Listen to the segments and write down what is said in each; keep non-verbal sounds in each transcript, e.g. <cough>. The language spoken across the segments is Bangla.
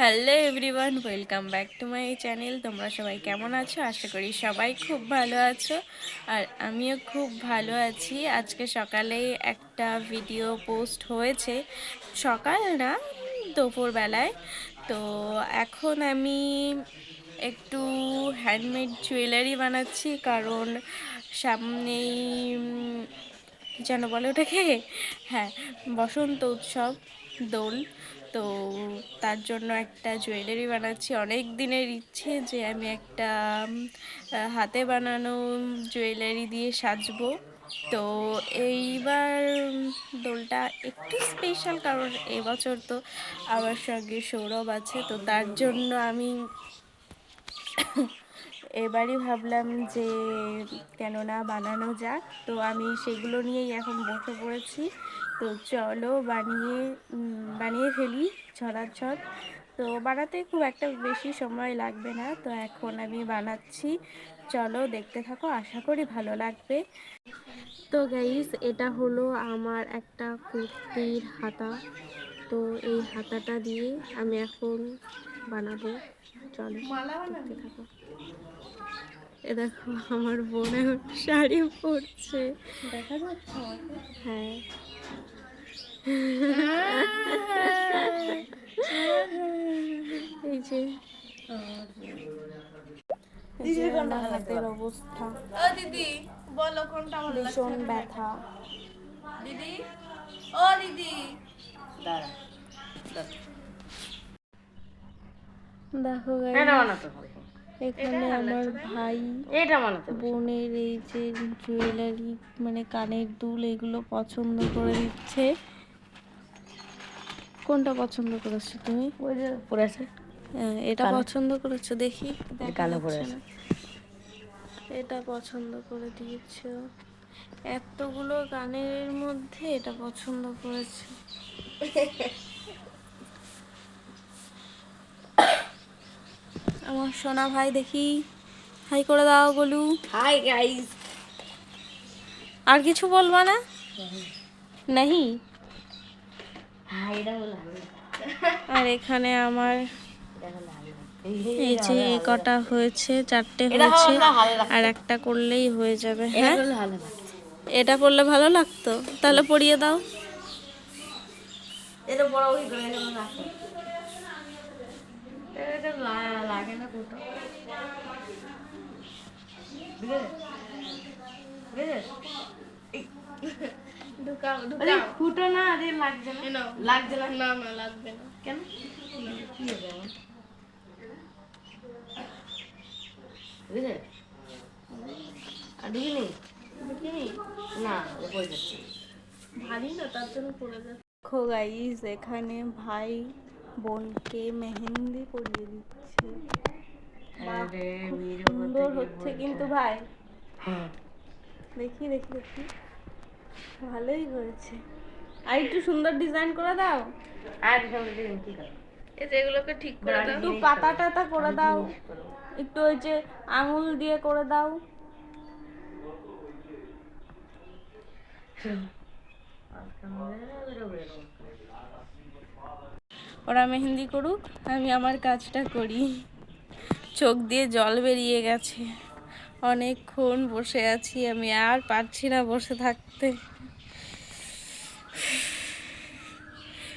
Hello everyone, welcome back to my channel. তোমরা সবাই কেমন আছো? আশা করি সবাই খুব ভালো আছো। আর আমিও খুব ভালো আছি। আজকে সকালে একটা ভিডিও পোস্ট হয়েছে। সকাল না, দুপুরবেলায়। তো এখন আমি একটু হ্যান্ডমেড জুয়েলারি বানাচ্ছি, কারণ সামনেই যেন বলে ওটাকে? হ্যাঁ বসন্ত উৎসব, দোল। তো তার জন্য একটা জুয়েলারি বানাচ্ছি। অনেক দিনের ইচ্ছে যে আমি একটা হাতে বানানো জুয়েলারি দিয়ে সাজবো। তো এইবার দোলটা একটু স্পেশাল কারণ এবছর তো আমার সঙ্গে সৌরভ আছে, তো তার জন্য আমি এবারই ভাবলাম যে কেননা বানানো যাক, তো আমি সেগুলো নিয়েই এখন বসে পড়েছি। তো চলো বানিয়ে বানিয়ে ফেলি ছড়াছড়। তো বানাতে খুব একটা বেশি সময় লাগবে না, তো এখন আমি বানাচ্ছি। চলো দেখতে থাকো, আশা করি ভালো লাগবে। তো গাইস এটা হলো আমার একটা কুর্তির হাতা। তো এই হাতাটা দিয়ে আমি এখন বানাবো। চলো দেখতে থাকো। এ দেখো আমার বোন এখন শাড়ি পরছে। দেখা যাচ্ছে হ্যাঁ। এই যে। হাতের অবস্থা। ও দিদি বলো কোনটা ভালো ভীষণ ব্যথা। দিদি? ও দিদি। দাঁড়া দেখো। এখানে আমার ভাই বোনের এই যে জুয়েলারি মানে কানের দুল এগুলো পছন্দ করে দিচ্ছে। কোনটা পছন্দ করেছ তুমি? ওই যে পরে আছে। হ্যাঁ, এটা পছন্দ করেছ দেখি। দেখা কালো পরে যাচ্ছে না। এটা পছন্দ করে দিয়েছ। এতগুলো গানের মধ্যে এটা পছন্দ করেছে। <laughs> আমার সোনা ভাই দেখি। হাই করে দাও বলু। Hi guys. আর কিছু বলবা না? নাহি? বলা আর এখানে আমার এই যে এ কটা হয়েছে চারটে হয়েছে আর একটা করলেই হয়ে যাবে হ্যাঁ? এটা পড়লে ভালো লাগতো? তাহলে পড়িয়ে দাও। এটা বড় এটা লাগে না কোটো ঢুকাও ফুটো না আরে লাগছে না লাগছে না লাগবে না কেন বুঝলে আর ঢুকিনি দেখিনি না পড়ে যাচ্ছে না তার জন্য পড়ে যাচ্ছে দেখো গাইস এখানে ভাই বোনকে মেহেন্দি পরিয়ে দিচ্ছে। সুন্দর হচ্ছে কিন্তু ভাই। হ্যাঁ। দেখি দেখি দেখি। ভালোই হয়েছে। আর একটু সুন্দর ডিজাইন করে দাও। আর এই যে এগুলোকে ঠিক করে দাও। একটু পাতা টাতা করে দাও। একটু ওই যে আঙুল দিয়ে করে দাও। ওরা মেহেন্দি করুক, আমি আমার কাজটা করি। চোখ দিয়ে জল বেরিয়ে গেছে। অনেকক্ষণ বসে আছি আমি, আর পারছি না বসে থাকতে।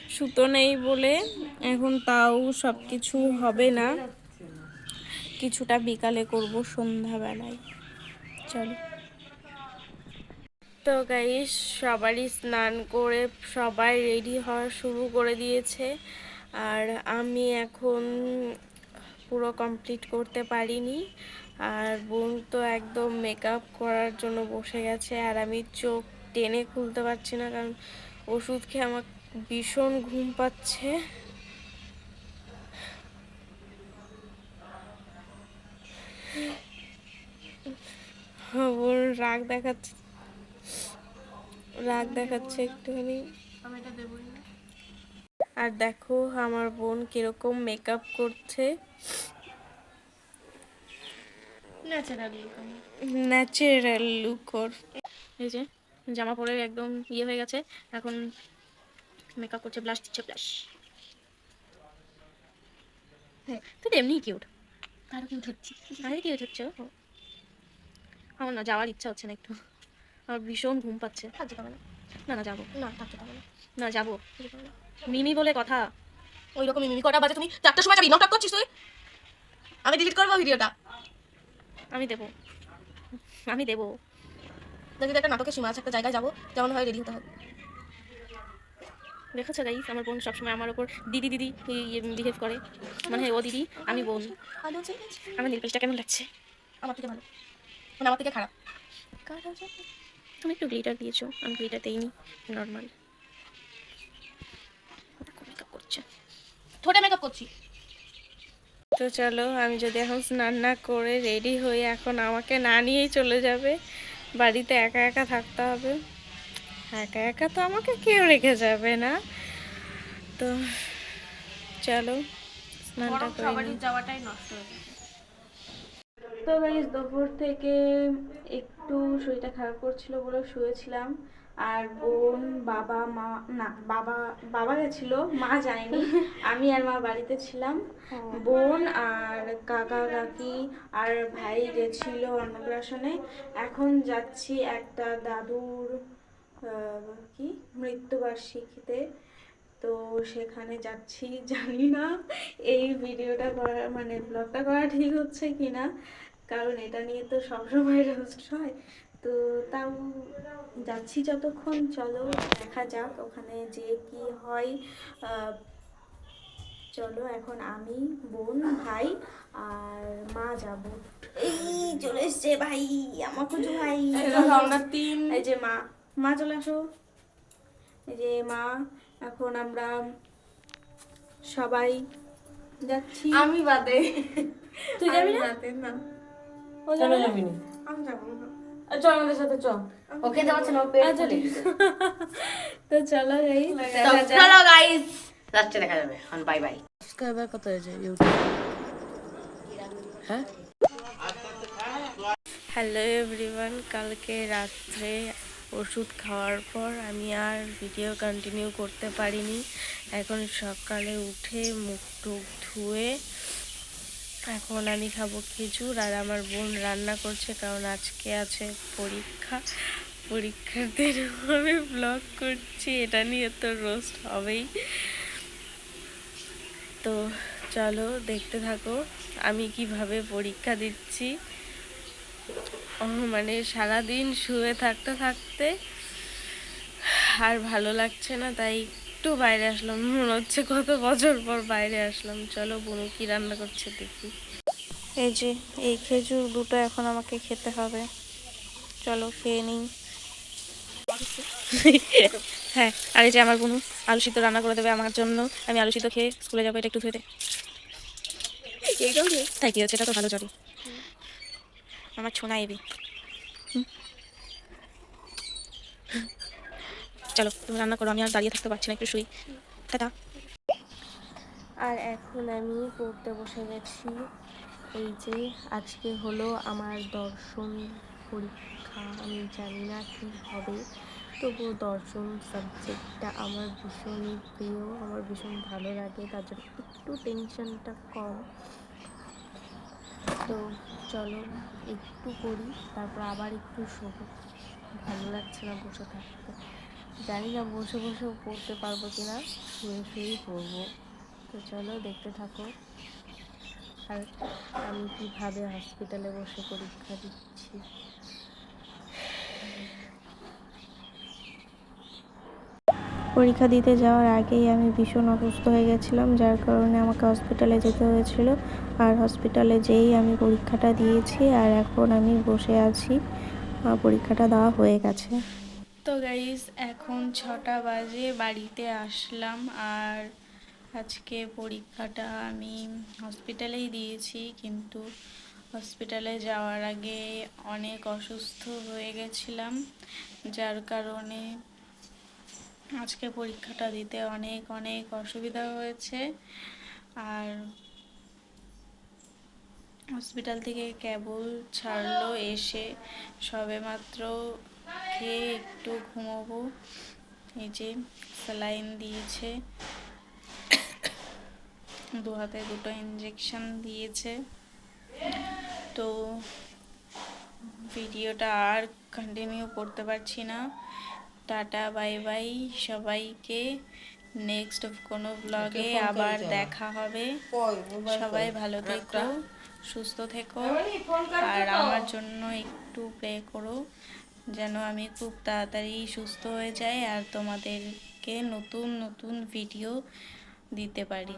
সুতো নেই বলে এখন তাও সব কিছু হবে না। কিছুটা বিকালে করব সন্ধ্যাবেলায়। চলো। তো গাইস সবারই স্নান করে সবাই রেডি হওয়া শুরু করে দিয়েছে। আর আমি এখন পুরো কমপ্লিট করতে পারিনি। আর বোন তো একদম মেকআপ করার জন্য বসে গেছে আর আমি চোখ টেনে খুলতে পারছি না কারণ ওষুধ খেয়ে আমার ভীষণ ঘুম পাচ্ছে। বোন, রাগ দেখাচ্ছে। রাগ দেখাচ্ছে একটুখানি। আমি এটা আর দেখো আমার বোন কীরকম মেকআপ করছে। ন্যাচারাল লুক ওর। এই যে জামা পরে একদম ইয়ে হয়ে গেছে এখন মেকআপ করছে ব্লাশ দিচ্ছে ব্লাশ হ্যাঁ। তুই তো এমনিই কিউট আরও কি উঠছি আরে কিউট হচ্ছে আমার না যাওয়ার ইচ্ছা হচ্ছে না একটু। আমার ভীষণ ঘুম পাচ্ছে। না না না যাব। না থাকতে পারবে না। না যাব। মিমি বলে কথা। ওই রকমই মিমি কটা বাজে তুমি? চারটার সময় যাবি নটা করছিস তুই? আমি ডিলিট করব ভিডিওটা আমি দেবো। আমি দেবো। দেখি একটা নাটকের সীমা আছে একটা জায়গায় যাব যেমন হয় রেডি হতে হবে। দেখেছ গাইস আমার বোন সবসময় আমার ওপর দিদি দিদি বিহেভ করে। মানে ও দিদি আমি বোন। আমার নীলপেশটা কেমন লাগছে? আমার থেকে ভালো। মানে আমার থেকে খারাপ। তুমি একটু গ্লিটার দিয়েছ আমি গ্লিটার দিইনি নর্মাল মেকআপ করছে। ঠোঁটে মেকআপ করছি। তো চলো আমি যদি এখন স্নান না করে রেডি হই এখন আমাকে না নিয়েই চলে যাবে। বাড়িতে একা একা থাকতে হবে। একা একা তো আমাকে কেউ রেখে যাবে না। তো চলো স্নানটা করে যাওয়াটাই নষ্ট হয়ে যাবে। তো গাইজ দুপুর থেকে একটু শরীরটা খারাপ করছিল বলে শুয়েছিলাম। আর বোন বাবা মা না বাবা বাবা গেছিল মা যায়নি। <laughs> আমি আর মা বাড়িতে ছিলাম। বোন আর কাকা কাকি আর ভাই গেছিল অন্নপ্রাশনে। এখন যাচ্ছি একটা দাদুর কি মৃত্যুবার্ষিকীতে। তো সেখানে যাচ্ছি জানি না এই ভিডিওটা করা মানে ব্লগটা করা ঠিক হচ্ছে কি না কারণ এটা নিয়ে তো সবসময় রোস্ট হয়। তো তাও যাচ্ছি যতক্ষণ চলো দেখা যাক ওখানে যে কি হয়। চলো এখন আমি বোন ভাই আর মা যাব। এই চলে এসছে ভাই আমার কুচু ভাই। আমরা তিন। এই যে মা মা চলে আসো। এই যে মা এখন আমরা সবাই যাচ্ছি। আমি বাদে। তুই যাবি না? না। ও যাবে যাবি না? আমি যাব না চল আমাদের সাথে চল। ওকে যাচ্ছে না পেট আচ্ছা, ফুলে ঠিক আছে। তো চলো এই চলো গাইস লাস্টে দেখা যাবে। এখন বাই বাই সাবস্ক্রাইবার কত হয়েছে? ইউটিউব হ্যাঁ? হ্যালো এভরিওয়ান কালকে রাত্রে ওষুধ খাওয়ার পর আমি আর ভিডিও কন্টিনিউ করতে পারিনি। এখন সকালে উঠে মুখ টুক ধুয়ে এখন আমি খাব খেজুর আর আমার বোন রান্না করছে কারণ আজকে আছে পরীক্ষা। পরীক্ষার দিন আমি ব্লগ করছি, এটা নিয়ে তো রোস্ট হবেই। তো চলো দেখতে থাকো, আমি কীভাবে পরীক্ষা দিচ্ছি। মানে সারাদিন শুয়ে থাকতে থাকতে আর ভালো লাগছে না, তাই একটু বাইরে আসলাম মনে হচ্ছে কত বছর পর বাইরে আসলাম। চলো বুনু কি রান্না করছে দেখি। এই যে এই খেজুর দুটো এখন আমাকে খেতে হবে। চলো খেয়ে নিই। হ্যাঁ আর এই যে আমার বুনু আলু সিদ্ধ রান্না করে দেবে আমার জন্য। আমি আলু সিদ্ধ খেয়ে স্কুলে যাব এটা একটু ধুয়ে দে। তাই কি হচ্ছে? এটা তো ভালো চলে আমার ছোনা এবি। চলো, তুমি রান্না করো, আমি আর দাঁড়িয়ে থাকতে পারছি না, একটু শুই। টাটা। আর এখন আমি পড়তে বসে গেছি। এই যে আজকে হলো আমার দর্শন পরীক্ষা, আমি জানি না কি হবে। তবুও দর্শন সাবজেক্টটা আমার ভীষণই প্রিয়, আমার ভীষণ ভালো লাগে, তার জন্য একটু টেনশনটা কম। তো চলো, একটু করি তারপর আবার একটু শোবো। ভালো লাগছে না বসে থাকতে। জানি না বসে বসেও পড়তে পারব কি না শুয়ে শুয়েই পড়ব। তো চলো দেখতে থাকো। আর আমি কীভাবে হসপিটালে বসে পরীক্ষা দিচ্ছি? পরীক্ষা দিতে যাওয়ার আগেই আমি ভীষণ অসুস্থ হয়ে গেছিলাম, যার কারণে আমাকে হসপিটালে যেতে হয়েছিল। আর হসপিটালে যেই আমি পরীক্ষাটা দিয়েছি, আর এখন আমি বসে আছি পরীক্ষাটা দেওয়া হয়ে গেছে। তো গাইজ এখন ছটা বাজে, বাড়িতে আসলাম। আর আজকে পরীক্ষাটা আমি হসপিটালেই দিয়েছি, কিন্তু হসপিটালে যাওয়ার আগে অনেক অসুস্থ হয়ে গেছিলাম। যার কারণে আজকে পরীক্ষাটা দিতে অনেক অনেক অসুবিধা হয়েছে। আর হসপিটাল থেকে কেবল ছাড়লো, এসে সবেমাত্র খেয়ে একটু ঘুমোবো। এই যে স্যালাইন দিয়েছে। দু হাতে দুটো ইঞ্জেকশন দিয়েছে। তো ভিডিওটা আর কন্টিনিউ করতে পারছি না। টাটা বাই বাই সবাইকে। নেক্সট কোনো ব্লগে আবার দেখা হবে। সবাই ভালো থেকো সুস্থ থেকো। আর আমার জন্য একটু প্রে করো। যেন আমি খুব তাড়াতাড়ি সুস্থ হয়ে যাই আর তোমাদেরকে নতুন নতুন ভিডিও দিতে পারি।